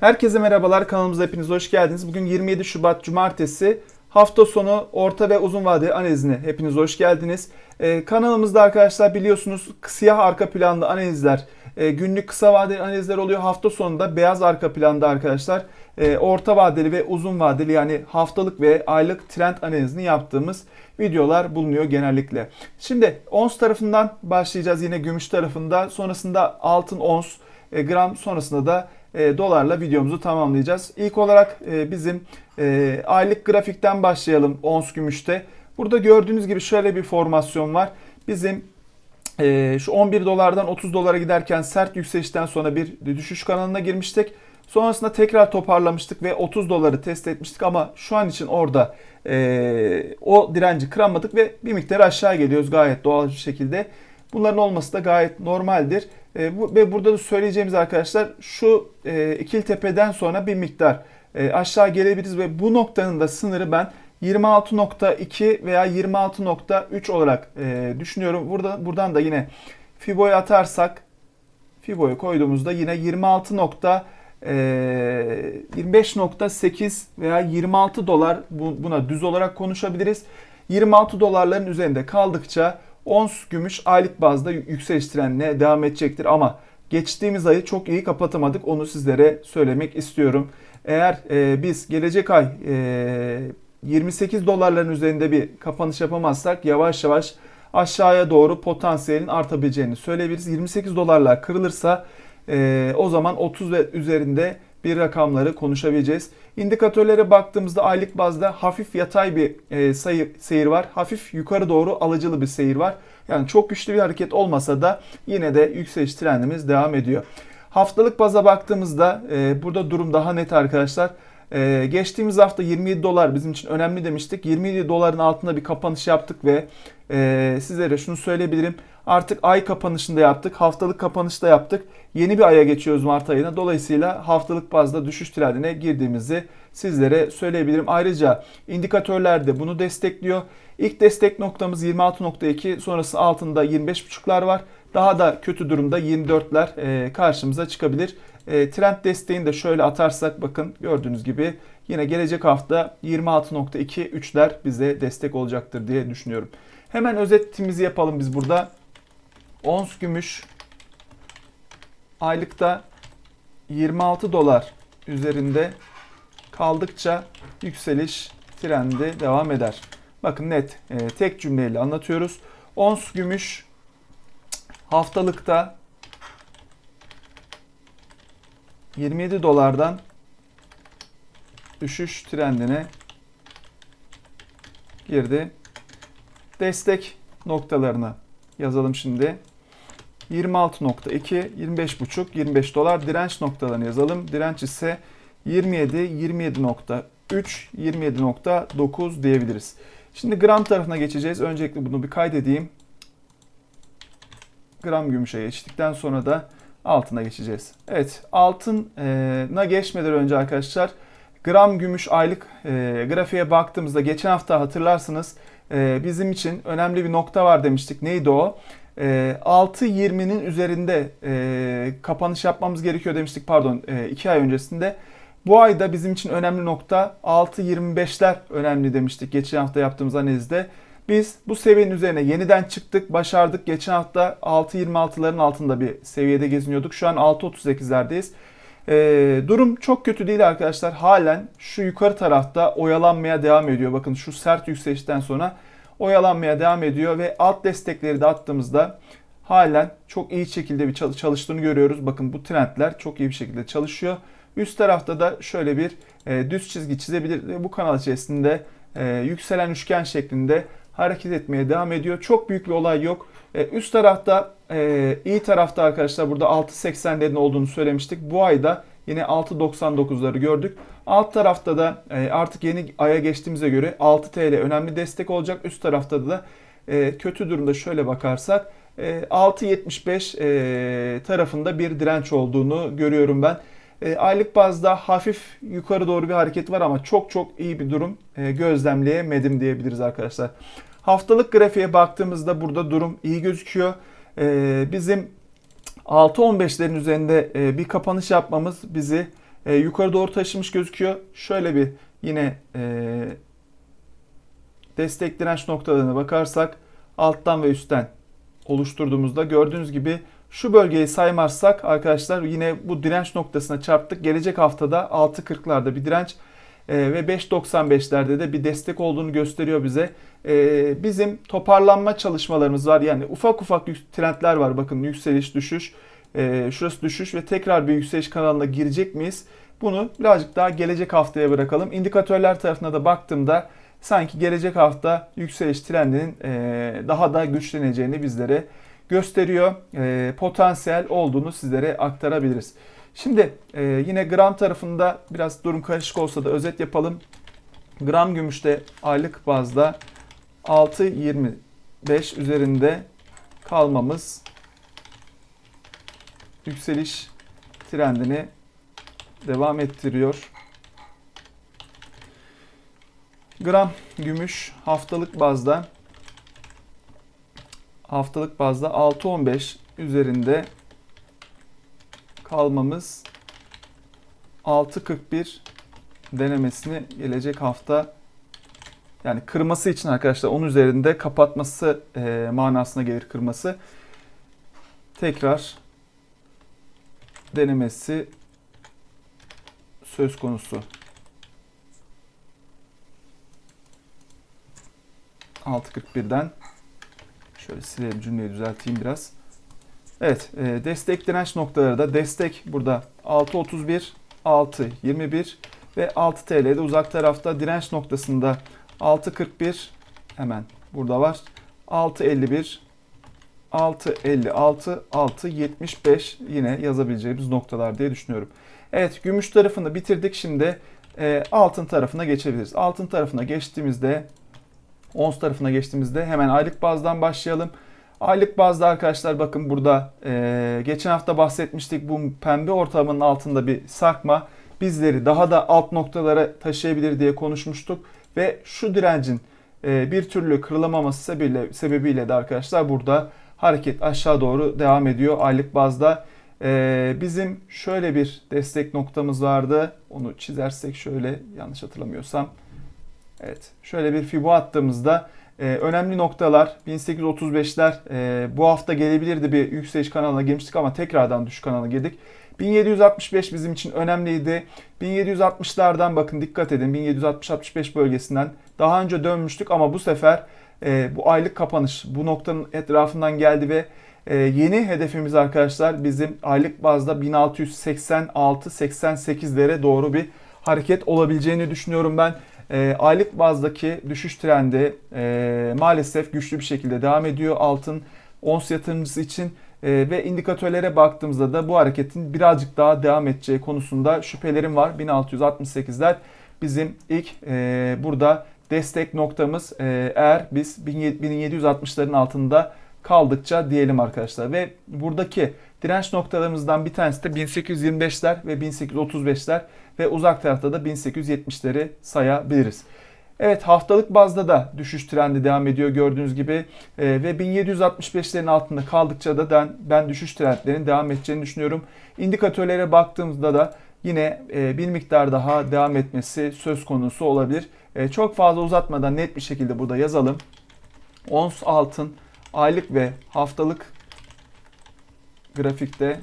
Herkese merhabalar kanalımıza hepiniz hoş geldiniz. Bugün 27 Şubat Cumartesi hafta sonu orta ve uzun vade analizine hepiniz hoş geldiniz. Ee, kanalımızda arkadaşlar biliyorsunuz siyah arka planlı analizler, e, günlük kısa vadeli analizler oluyor. Hafta sonunda beyaz arka planda arkadaşlar e, orta vadeli ve uzun vadeli yani haftalık ve aylık trend analizini yaptığımız videolar bulunuyor genellikle. Şimdi ons tarafından başlayacağız yine gümüş tarafında. Sonrasında altın ons, e, gram sonrasında da e, dolarla videomuzu tamamlayacağız. İlk olarak e, bizim e, aylık grafikten başlayalım ons gümüşte. Burada gördüğünüz gibi şöyle bir formasyon var. Bizim e, şu 11 dolardan 30 dolara giderken sert yükselişten sonra bir düşüş kanalına girmiştik. Sonrasında tekrar toparlamıştık ve 30 doları test etmiştik ama şu an için orada e, o direnci kıramadık ve bir miktar aşağı geliyoruz gayet doğal bir şekilde. Bunların olması da gayet normaldir. E, bu, ve burada da söyleyeceğimiz arkadaşlar şu e, ikili tepeden sonra bir miktar e, aşağı gelebiliriz ve bu noktanın da sınırı ben 26.2 veya 26.3 olarak e, düşünüyorum. Burada buradan da yine Fibo'yu atarsak Fibo'yu koyduğumuzda yine 26. 25.8 veya 26 dolar buna düz olarak konuşabiliriz. 26 dolarların üzerinde kaldıkça ons gümüş aylık bazda yükseliş trendine devam edecektir ama geçtiğimiz ayı çok iyi kapatamadık. Onu sizlere söylemek istiyorum. Eğer e, biz gelecek ay e, 28 dolarların üzerinde bir kapanış yapamazsak yavaş yavaş aşağıya doğru potansiyelin artabileceğini söyleyebiliriz. 28 dolarlar kırılırsa e, o zaman 30 ve üzerinde bir rakamları konuşabileceğiz. İndikatörlere baktığımızda aylık bazda hafif yatay bir e, sayı, seyir var. Hafif yukarı doğru alıcılı bir seyir var. Yani çok güçlü bir hareket olmasa da yine de yükseliş trendimiz devam ediyor. Haftalık baza baktığımızda e, burada durum daha net arkadaşlar. Ee, geçtiğimiz hafta 27 dolar bizim için önemli demiştik. 27 doların altında bir kapanış yaptık ve e, sizlere şunu söyleyebilirim. Artık ay kapanışında yaptık, haftalık kapanışta yaptık. Yeni bir aya geçiyoruz Mart ayına. Dolayısıyla haftalık bazda düşüş trendine girdiğimizi sizlere söyleyebilirim. Ayrıca indikatörler de bunu destekliyor. İlk destek noktamız 26.2, sonrası altında 25.5'lar var. Daha da kötü durumda 24'ler e, karşımıza çıkabilir. E, trend desteğini de şöyle atarsak bakın gördüğünüz gibi yine gelecek hafta 26.23'ler bize destek olacaktır diye düşünüyorum. Hemen özetimizi yapalım biz burada. Ons gümüş aylıkta 26 dolar üzerinde kaldıkça yükseliş trendi devam eder. Bakın net e, tek cümleyle anlatıyoruz. Ons gümüş haftalıkta 27 dolardan düşüş trendine girdi. Destek noktalarını yazalım şimdi. 26.2, 25.5, 25 dolar direnç noktalarını yazalım. Direnç ise 27, 27.3, 27.9 diyebiliriz. Şimdi gram tarafına geçeceğiz. Öncelikle bunu bir kaydedeyim. Gram gümüşe geçtikten sonra da altına geçeceğiz. Evet altına geçmeden önce arkadaşlar gram gümüş aylık e, grafiğe baktığımızda geçen hafta hatırlarsınız e, bizim için önemli bir nokta var demiştik. Neydi o? E, 6.20'nin üzerinde e, kapanış yapmamız gerekiyor demiştik pardon 2 e, ay öncesinde. Bu ayda bizim için önemli nokta 6.25'ler önemli demiştik geçen hafta yaptığımız analizde. Biz bu seviyenin üzerine yeniden çıktık, başardık. Geçen hafta 6.26'ların altında bir seviyede geziniyorduk. Şu an 6.38'lerdeyiz. Ee, durum çok kötü değil arkadaşlar. Halen şu yukarı tarafta oyalanmaya devam ediyor. Bakın şu sert yükselişten sonra oyalanmaya devam ediyor ve alt destekleri de attığımızda halen çok iyi şekilde bir çalıştığını görüyoruz. Bakın bu trendler çok iyi bir şekilde çalışıyor. Üst tarafta da şöyle bir e, düz çizgi çizebilir. Bu kanal içerisinde e, yükselen üçgen şeklinde hareket etmeye devam ediyor. Çok büyük bir olay yok. E, üst tarafta e, iyi tarafta arkadaşlar burada 6.80'lerin olduğunu söylemiştik. Bu ayda yine 6.99'ları gördük. Alt tarafta da e, artık yeni aya geçtiğimize göre 6 TL önemli destek olacak. Üst tarafta da e, kötü durumda şöyle bakarsak e, 6.75 e, tarafında bir direnç olduğunu görüyorum ben. E, aylık bazda hafif yukarı doğru bir hareket var ama çok çok iyi bir durum e, gözlemleyemedim diyebiliriz arkadaşlar. Haftalık grafiğe baktığımızda burada durum iyi gözüküyor. E, bizim 6.15'lerin üzerinde e, bir kapanış yapmamız bizi e, yukarı doğru taşımış gözüküyor. Şöyle bir yine e, destek direnç noktalarına bakarsak alttan ve üstten oluşturduğumuzda gördüğünüz gibi şu bölgeyi saymazsak arkadaşlar yine bu direnç noktasına çarptık. Gelecek haftada 6.40'larda bir direnç e, ve 5.95'lerde de bir destek olduğunu gösteriyor bize. E, bizim toparlanma çalışmalarımız var. Yani ufak ufak trendler var. Bakın yükseliş, düşüş, e, şurası düşüş ve tekrar bir yükseliş kanalına girecek miyiz? Bunu birazcık daha gelecek haftaya bırakalım. İndikatörler tarafına da baktığımda sanki gelecek hafta yükseliş trendinin daha da güçleneceğini bizlere gösteriyor. Potansiyel olduğunu sizlere aktarabiliriz. Şimdi yine gram tarafında biraz durum karışık olsa da özet yapalım. Gram gümüşte aylık bazda 6.25 üzerinde kalmamız yükseliş trendini devam ettiriyor. Gram gümüş haftalık bazda haftalık bazda 6.15 üzerinde kalmamız 6.41 denemesini gelecek hafta yani kırması için arkadaşlar onun üzerinde kapatması e, manasına gelir kırması. Tekrar denemesi söz konusu. 6.41'den şöyle silelim cümleyi düzelteyim biraz. Evet e, destek direnç noktaları da destek burada 6.31, 6.21 ve 6 TL'de uzak tarafta direnç noktasında 6.41 hemen burada var. 6.51 6.56 6.75 yine yazabileceğimiz noktalar diye düşünüyorum. Evet gümüş tarafını bitirdik. Şimdi e, altın tarafına geçebiliriz. Altın tarafına geçtiğimizde ons tarafına geçtiğimizde hemen aylık bazdan başlayalım. Aylık bazda arkadaşlar bakın burada e, geçen hafta bahsetmiştik bu pembe ortamının altında bir sarkma bizleri daha da alt noktalara taşıyabilir diye konuşmuştuk. Ve şu direncin e, bir türlü kırılamaması sebebiyle, sebebiyle de arkadaşlar burada hareket aşağı doğru devam ediyor aylık bazda. E, bizim şöyle bir destek noktamız vardı. Onu çizersek şöyle yanlış hatırlamıyorsam. Evet şöyle bir fibo attığımızda e, önemli noktalar 1835'ler bu hafta gelebilirdi bir yükseliş kanalına girmiştik ama tekrardan düşük kanalına girdik. 1765 bizim için önemliydi. 1760'lardan bakın dikkat edin 1760-65 bölgesinden daha önce dönmüştük ama bu sefer e, bu aylık kapanış bu noktanın etrafından geldi ve e, yeni hedefimiz arkadaşlar bizim aylık bazda 1686-88'lere doğru bir hareket olabileceğini düşünüyorum ben. E, aylık bazdaki düşüş trendi e, maalesef güçlü bir şekilde devam ediyor. Altın ons yatırımcısı için e, ve indikatörlere baktığımızda da bu hareketin birazcık daha devam edeceği konusunda şüphelerim var. 1668'ler bizim ilk e, burada destek noktamız e, eğer biz 1760'ların altında kaldıkça diyelim arkadaşlar. Ve buradaki direnç noktalarımızdan bir tanesi de 1825'ler ve 1835'ler ve uzak tarafta da 1870'leri sayabiliriz. Evet haftalık bazda da düşüş trendi devam ediyor gördüğünüz gibi e, ve 1765'lerin altında kaldıkça da ben, ben düşüş trendlerinin devam edeceğini düşünüyorum. İndikatörlere baktığımızda da yine e, bir miktar daha devam etmesi söz konusu olabilir. E, çok fazla uzatmadan net bir şekilde burada yazalım. Ons altın aylık ve haftalık grafikte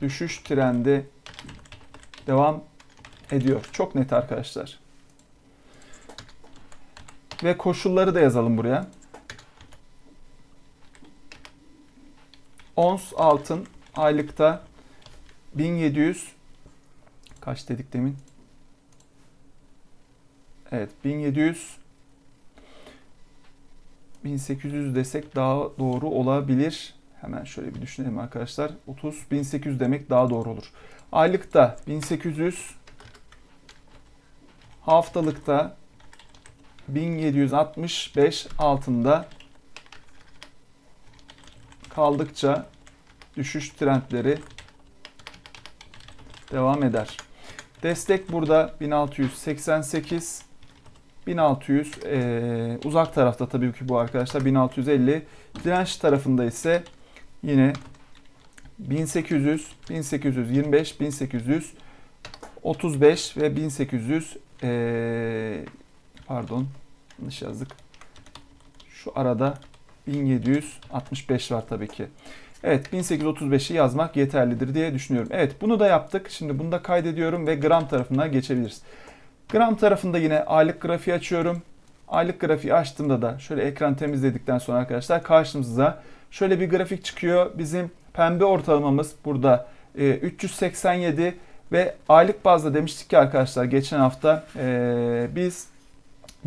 düşüş trendi devam ediyor. Çok net arkadaşlar. Ve koşulları da yazalım buraya. Ons altın aylıkta 1700 kaç dedik demin? Evet 1700 1800 desek daha doğru olabilir. Hemen şöyle bir düşünelim arkadaşlar. 30 1800 demek daha doğru olur. Aylıkta 1800 haftalıkta 1765 altında kaldıkça düşüş trendleri devam eder. Destek burada 1688 1600 e, uzak tarafta tabii ki bu arkadaşlar 1650 direnç tarafında ise yine 1800 1825 1800 35 ve 1800 ee, pardon yanlış yazdık. Şu arada 1765 var tabii ki. Evet 1835'i yazmak yeterlidir diye düşünüyorum. Evet bunu da yaptık. Şimdi bunu da kaydediyorum ve gram tarafına geçebiliriz. Gram tarafında yine aylık grafiği açıyorum. Aylık grafiği açtığımda da şöyle ekran temizledikten sonra arkadaşlar karşımıza şöyle bir grafik çıkıyor. Bizim pembe ortalamamız burada 387 e, ve aylık bazda demiştik ki arkadaşlar geçen hafta e, biz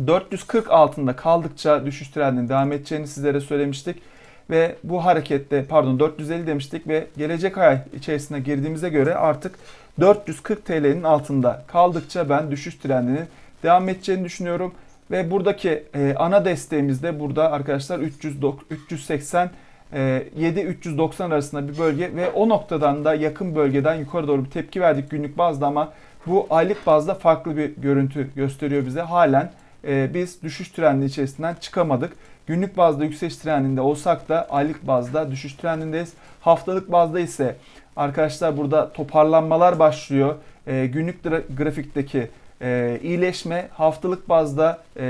440 altında kaldıkça düşüş trendinin devam edeceğini sizlere söylemiştik. Ve bu harekette pardon 450 demiştik ve gelecek ay içerisine girdiğimize göre artık 440 TL'nin altında kaldıkça ben düşüş trendinin devam edeceğini düşünüyorum. Ve buradaki e, ana desteğimiz de burada arkadaşlar 300, 380 7-390 arasında bir bölge ve o noktadan da yakın bölgeden yukarı doğru bir tepki verdik günlük bazda ama bu aylık bazda farklı bir görüntü gösteriyor bize. Halen e, biz düşüş trendi içerisinden çıkamadık. Günlük bazda yükseliş trendinde olsak da aylık bazda düşüş trendindeyiz. Haftalık bazda ise arkadaşlar burada toparlanmalar başlıyor. E, günlük grafikteki e, iyileşme haftalık bazda e,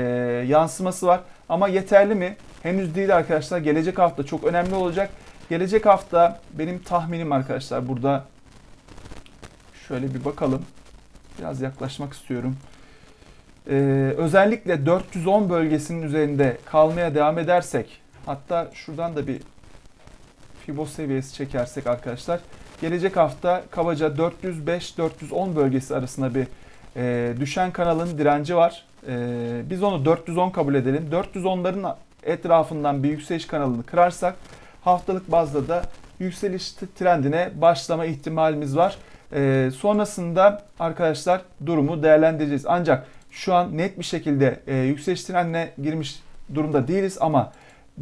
yansıması var. Ama yeterli mi? Henüz değil arkadaşlar. Gelecek hafta çok önemli olacak. Gelecek hafta benim tahminim arkadaşlar burada şöyle bir bakalım. Biraz yaklaşmak istiyorum. Ee, özellikle 410 bölgesinin üzerinde kalmaya devam edersek hatta şuradan da bir Fibo seviyesi çekersek arkadaşlar gelecek hafta kabaca 405-410 bölgesi arasında bir e, düşen kanalın direnci var. E, biz onu 410 kabul edelim. 410'ların etrafından bir yükseliş kanalını kırarsak haftalık bazda da yükseliş trendine başlama ihtimalimiz var. E, sonrasında arkadaşlar durumu değerlendireceğiz. Ancak şu an net bir şekilde e, yükseliş trendine girmiş durumda değiliz ama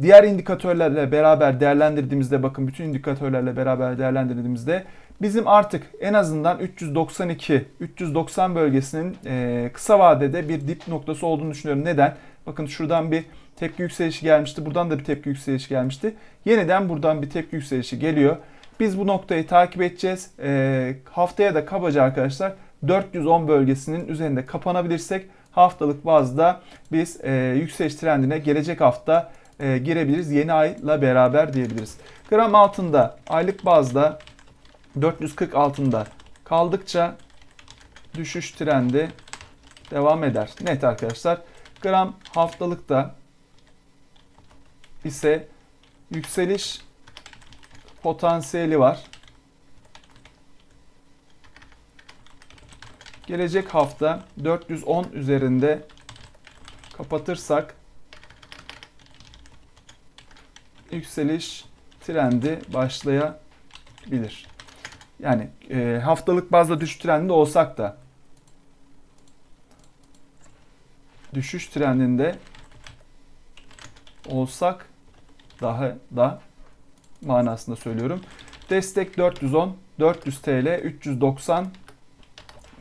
diğer indikatörlerle beraber değerlendirdiğimizde bakın bütün indikatörlerle beraber değerlendirdiğimizde bizim artık en azından 392 390 bölgesinin e, kısa vadede bir dip noktası olduğunu düşünüyorum. Neden? Bakın şuradan bir tepki yükselişi gelmişti. Buradan da bir tepki yükselişi gelmişti. Yeniden buradan bir tepki yükselişi geliyor. Biz bu noktayı takip edeceğiz. E, haftaya da kabaca arkadaşlar 410 bölgesinin üzerinde kapanabilirsek haftalık bazda biz e, yükseliş trendine gelecek hafta e, girebiliriz. Yeni ayla beraber diyebiliriz. Gram altında aylık bazda 440 altında kaldıkça düşüş trendi devam eder. Net arkadaşlar. Gram haftalıkta ise yükseliş potansiyeli var. Gelecek hafta 410 üzerinde kapatırsak yükseliş trendi başlayabilir. Yani e, haftalık bazda düşüş trendinde olsak da düşüş trendinde olsak daha da manasında söylüyorum. Destek 410, 400 TL, 390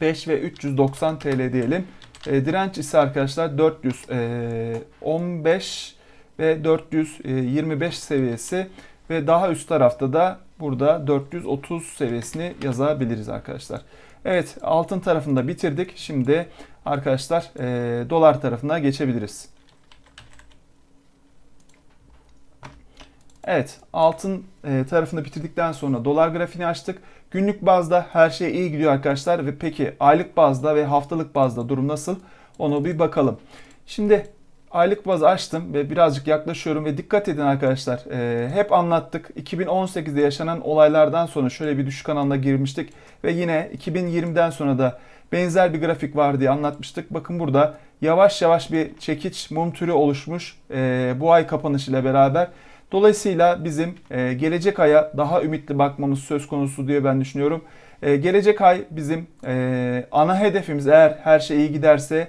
5 ve 390 TL diyelim. E, direnç ise arkadaşlar 415 e, ve 425 seviyesi ve daha üst tarafta da burada 430 seviyesini yazabiliriz arkadaşlar. Evet altın tarafında bitirdik. Şimdi arkadaşlar e, dolar tarafına geçebiliriz. Evet altın e, tarafını bitirdikten sonra dolar grafiğini açtık. Günlük bazda her şey iyi gidiyor arkadaşlar ve peki aylık bazda ve haftalık bazda durum nasıl? Onu bir bakalım. Şimdi aylık baz açtım ve birazcık yaklaşıyorum ve dikkat edin arkadaşlar. E, hep anlattık 2018'de yaşanan olaylardan sonra şöyle bir düşük kanalına girmiştik ve yine 2020'den sonra da benzer bir grafik var diye anlatmıştık. Bakın burada yavaş yavaş bir çekiç mum türü oluşmuş e, bu ay kapanışıyla beraber. Dolayısıyla bizim e, gelecek aya daha ümitli bakmamız söz konusu diye ben düşünüyorum. E, gelecek ay bizim e, ana hedefimiz eğer her şey iyi giderse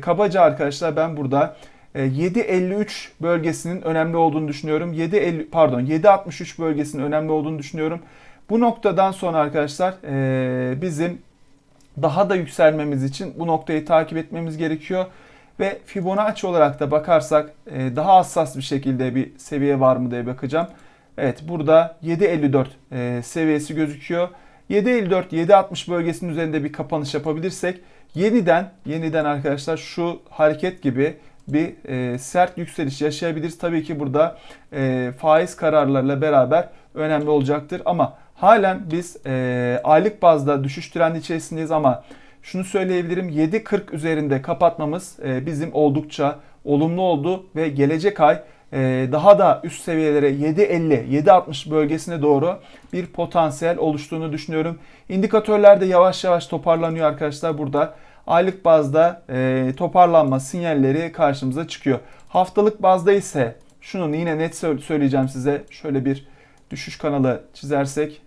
kabaca arkadaşlar ben burada 7.53 bölgesinin önemli olduğunu düşünüyorum. 7.50 pardon 7.63 bölgesinin önemli olduğunu düşünüyorum. Bu noktadan sonra arkadaşlar bizim daha da yükselmemiz için bu noktayı takip etmemiz gerekiyor. Ve Fibonacci olarak da bakarsak e, daha hassas bir şekilde bir seviye var mı diye bakacağım. Evet burada 7.54 e, seviyesi gözüküyor. 7.54-7.60 bölgesinin üzerinde bir kapanış yapabilirsek yeniden yeniden arkadaşlar şu hareket gibi bir e, sert yükseliş yaşayabiliriz. Tabii ki burada e, faiz kararlarıyla beraber önemli olacaktır ama halen biz e, aylık bazda düşüş trendi içerisindeyiz ama şunu söyleyebilirim 7.40 üzerinde kapatmamız e, bizim oldukça olumlu oldu ve gelecek ay e, daha da üst seviyelere 7.50 7.60 bölgesine doğru bir potansiyel oluştuğunu düşünüyorum. İndikatörler de yavaş yavaş toparlanıyor arkadaşlar burada aylık bazda e, toparlanma sinyalleri karşımıza çıkıyor. Haftalık bazda ise şunun yine net söyleyeceğim size. Şöyle bir düşüş kanalı çizersek.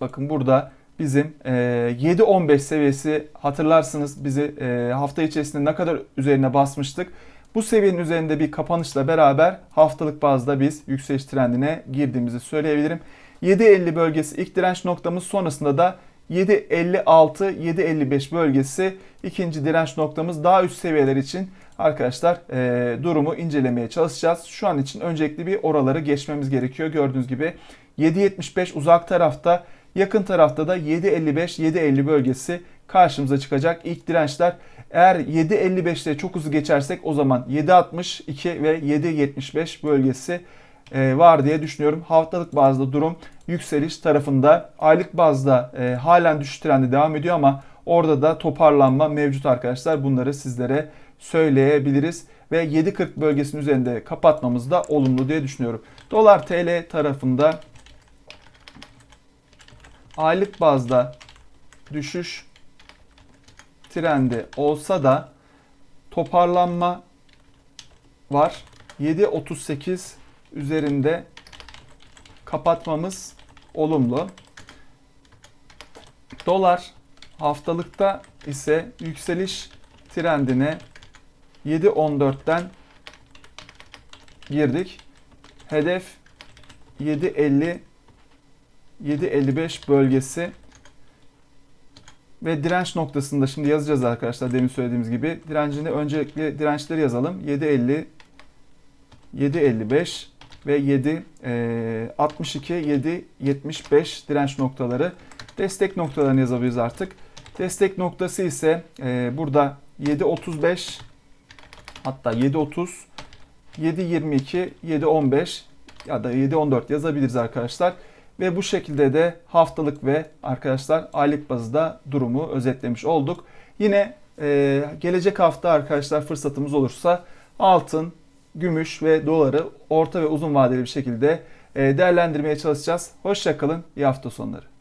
Bakın burada bizim e, 7.15 seviyesi hatırlarsınız bizi e, hafta içerisinde ne kadar üzerine basmıştık. Bu seviyenin üzerinde bir kapanışla beraber haftalık bazda biz yükseliş trendine girdiğimizi söyleyebilirim. 7.50 bölgesi ilk direnç noktamız sonrasında da 7.56-7.55 bölgesi ikinci direnç noktamız. Daha üst seviyeler için arkadaşlar e, durumu incelemeye çalışacağız. Şu an için öncelikli bir oraları geçmemiz gerekiyor. Gördüğünüz gibi 7.75 uzak tarafta yakın tarafta da 7.55-7.50 bölgesi karşımıza çıkacak. İlk dirençler eğer 7.55'te çok hızlı geçersek o zaman 7.62 ve 7.75 bölgesi e, var diye düşünüyorum. Haftalık bazda durum yükseliş tarafında. Aylık bazda e, halen düşüş trendi devam ediyor ama orada da toparlanma mevcut arkadaşlar. Bunları sizlere söyleyebiliriz. Ve 7.40 bölgesinin üzerinde kapatmamız da olumlu diye düşünüyorum. Dolar TL tarafında aylık bazda düşüş trendi olsa da toparlanma var. 7.38 üzerinde kapatmamız olumlu. Dolar haftalıkta ise yükseliş trendine 7.14'ten girdik. Hedef 7.50 7.55 bölgesi ve direnç noktasında şimdi yazacağız arkadaşlar demin söylediğimiz gibi. Direncini öncelikle dirençleri yazalım. 7.50 7.55 ve 7 e, 62 7 75 direnç noktaları. Destek noktalarını yazabiliriz artık. Destek noktası ise e, burada 7.35 hatta 7.30 7.22 7.15 ya da 7.14 yazabiliriz arkadaşlar. Ve bu şekilde de haftalık ve arkadaşlar aylık bazda durumu özetlemiş olduk. Yine e, gelecek hafta arkadaşlar fırsatımız olursa altın, gümüş ve doları orta ve uzun vadeli bir şekilde e, değerlendirmeye çalışacağız. Hoşçakalın, iyi hafta sonları.